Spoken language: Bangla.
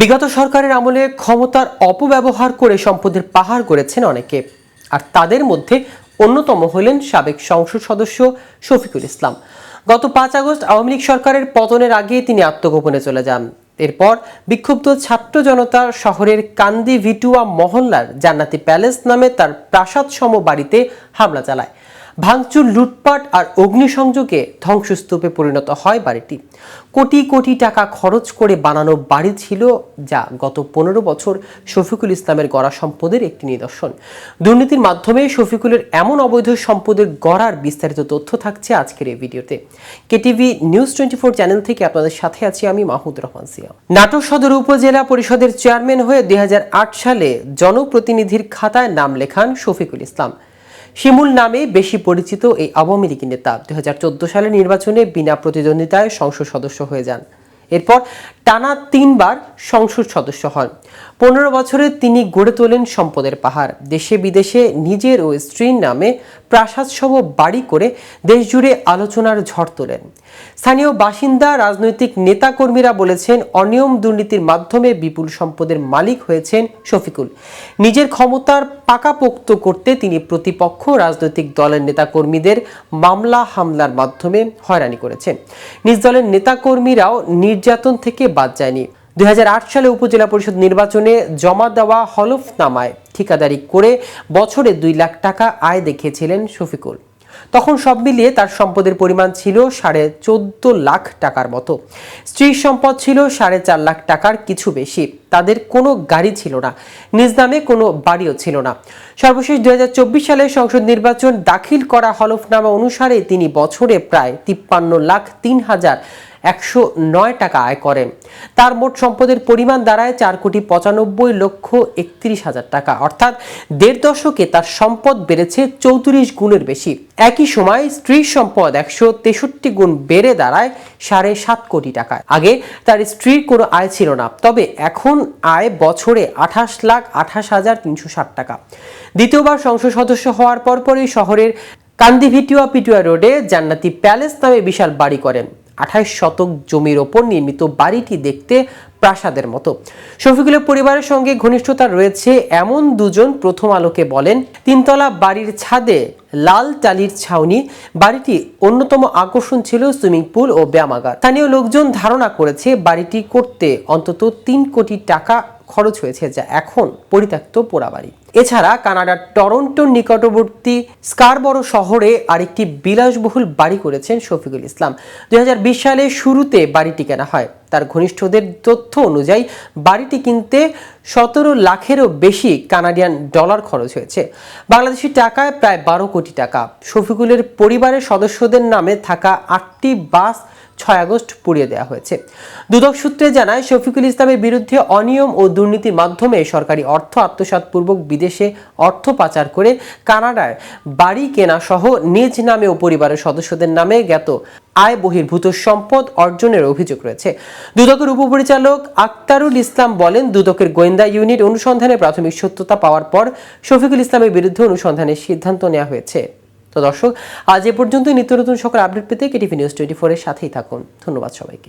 বিগত সরকারের আমলে ক্ষমতার অপব্যবহার করে সম্পদের পাহাড় করেছেন অনেকে। আর তাদের মধ্যে অন্যতম হলেন সাবেক সংসদ সদস্য শফিকুল ইসলাম। গত পাঁচ আগস্ট আওয়ামী লীগ সরকারের পতনের আগে তিনি আত্মগোপনে চলে যান। এরপর বিক্ষুব্ধ ছাত্র জনতা শহরের কান্দি ভিটুয়া মহল্লার জান্নাতি প্যালেস নামে তার প্রাসাদ সম বাড়িতে হামলা চালায়। ভাঙচুর, লুটপাট আর অগ্নিসংযোগে ধ্বংসস্তূপে পরিণত হয় বাড়িটি। কোটি কোটি টাকা খরচ করে বানানো বাড়ি ছিল যা গত পনেরো বছর শফিকুল ইসলামের গড়া সম্পদের একটি নিদর্শন। দুর্নীতির মাধ্যমে শফিকুলের এমন অবৈধ সম্পদের গড়ার বিস্তারিত তথ্য থাকছে আজকের এই ভিডিওতে। KTV news twenty four channel থেকে আপনাদের সাথে আছি আমি মাহমুদ রহমান সিয়া। নাটোর সদর উপজেলা পরিষদের চেয়ারম্যান হয়ে দুই হাজার আট সালে জনপ্রতিনিধির খাতায় নাম লেখান শফিকুল ইসলাম। শিমুল নামে বেশি পরিচিত এই আওয়ামী লীগ নেতা দুই হাজার চোদ্দ সালে নির্বাচনে বিনা প্রতিদ্বন্দ্বিতায় সংসদ সদস্য হয়ে যান। এরপর টানা তিনবার সংসদ সদস্য হন। পনেরো বছরে তিনি গড়ে তোলেন সম্পদের পাহাড়। দেশে বিদেশে নিজের ও স্ত্রীর নামে প্রাসাদসহ বাড়ি করে দেশজুড়ে আলোচনার ঝড় তোলেন। স্থানীয় বাসিন্দা, রাজনৈতিক নেতাকর্মীরা বলেছেন, অনিয়ম দুর্নীতির মাধ্যমে বিপুল সম্পদের মালিক হয়েছেন শফিকুল। নিজের ক্ষমতার পাকাপোক্ত করতে তিনি প্রতিপক্ষ রাজনৈতিক দলের নেতাকর্মীদের মামলা, হামলার মাধ্যমে হয়রানি করেছেন। নিজ দলের নেতাকর্মীরাও নির্যাতন থেকে বাদ যায়নি। দুই হাজার আট সালে উপজেলা পরিষদ নির্বাচনে জমা দেওয়া হলফনামায় ঠিকাদারি করে বছরে দুই লাখ টাকা আয় দেখিয়েছিলেন শফিকুল। তখন সব মিলিয়ে তার সম্পদের পরিমাণ ছিল সাড়ে চোদ্দ লাখ টাকার মতো। স্ত্রীর সম্পদ ছিল সাড়ে চার লাখ টাকার কিছু বেশি। তাদের কোনো গাড়ি ছিল না। নিজ নামে কোনো বাড়িও ছিল না। সর্বশেষ দুই হাজার চব্বিশ সালে সংসদ নির্বাচন দাখিল করা হলফনামা অনুসারে তিনি বছরে প্রায় তিপ্পান্ন লাখ তিন হাজার একশো নয় টাকা আয় করেন তার মোট সম্পদের পরিমাণ দাঁড়ায় চার কোটি পঁচানব্বই লক্ষ একত্রিশ হাজার টাকা। অর্থাৎ দেড় দশকে তার সম্পদ বেড়েছে চৌত্রিশ গুণের বেশি। একই সময় স্ত্রীর সম্পদ একশো তেষট্টি গুণ বেড়ে দাঁড়ায় সাড়ে সাত কোটি টাকায়। আগে তার স্ত্রীর কোনো আয় ছিল না, তবে এখন আয় বছরে আঠাশ লাখ আঠাশ হাজার তিনশো ষাট টাকা। দ্বিতীয়বার সংসদ সদস্য হওয়ার পরপরই শহরের কান্দিভিটুয়া পিটুয়া রোডে জান্নাতি প্যালেস নামে বিশাল বাড়ি করেন। আঠাইশ শতক জমির ওপর নির্মিত বাড়িটি দেখতে প্রাসাদের মতো। শফিকুলের পরিবারের সঙ্গে ঘনিষ্ঠতা রয়েছে এমন দুজন প্রথম আলোকে বলেন, তিনতলা বাড়ির ছাদে লাল টালির ছাউনি, বাড়িটি অন্যতম আকর্ষণ ছিল সুইমিং পুল ও ব্যায়ামাগার স্থানীয় লোকজন ধারণা করেছে বাড়িটি করতে অন্তত তিন কোটি টাকা খরচ হয়েছে, যা এখন পরিত্যক্ত পোড়াবাড়ি। এছাড়া কানাডার টরন্টোর নিকটবর্তী স্কারবরো শহরে আরেকটি বিলাসবহুল বাড়ি করেছেন শফিকুল ইসলাম। দুই সালে শুরুতে বাড়িটি কেনা হয়। তার ঘনিষ্ঠদের তথ্য অনুযায়ী বাড়িটি কিনতে সতেরো লাখেরও বেশি কানাডিয়ান ডলার খরচ হয়েছে। বাংলাদেশি টাকায় প্রায় বারো কোটি টাকা। শফিকুলের পরিবারের সদস্যদের নামে থাকা আটটি বাস ছয় আগস্ট পুড়িয়ে দেওয়া হয়েছে। দুদক সূত্রে জানায়, শফিকুল ইসলামের বিরুদ্ধে অনিয়ম ও দুর্নীতির মাধ্যমে সরকারি অর্থ আত্মসাৎপূর্বক বিদেশে অর্থ পাচার করে কানাডায় বাড়ি কেনা সহ নিজ নামে ও পরিবারের সদস্যদের নামে জ্ঞাত আয় বহির্ভূত সম্পদ অর্জনের অভিযোগ রয়েছে। দুদকের উপপরিচালক আক্তারুল ইসলাম বলেন, দুদকের গোয়েন্দা ইউনিট অনুসন্ধানে প্রাথমিক সত্যতা পাওয়ার পর শফিকুল ইসলামের বিরুদ্ধে অনুসন্ধানের সিদ্ধান্ত নেওয়া হয়েছে। তো দর্শক, আজ এ পর্যন্ত নিত্য নতুন সকল আপডেট পেতে কেটিভি নিউজ টোয়েন্টি ফোরের সাথেই থাকুন। ধন্যবাদ সবাইকে।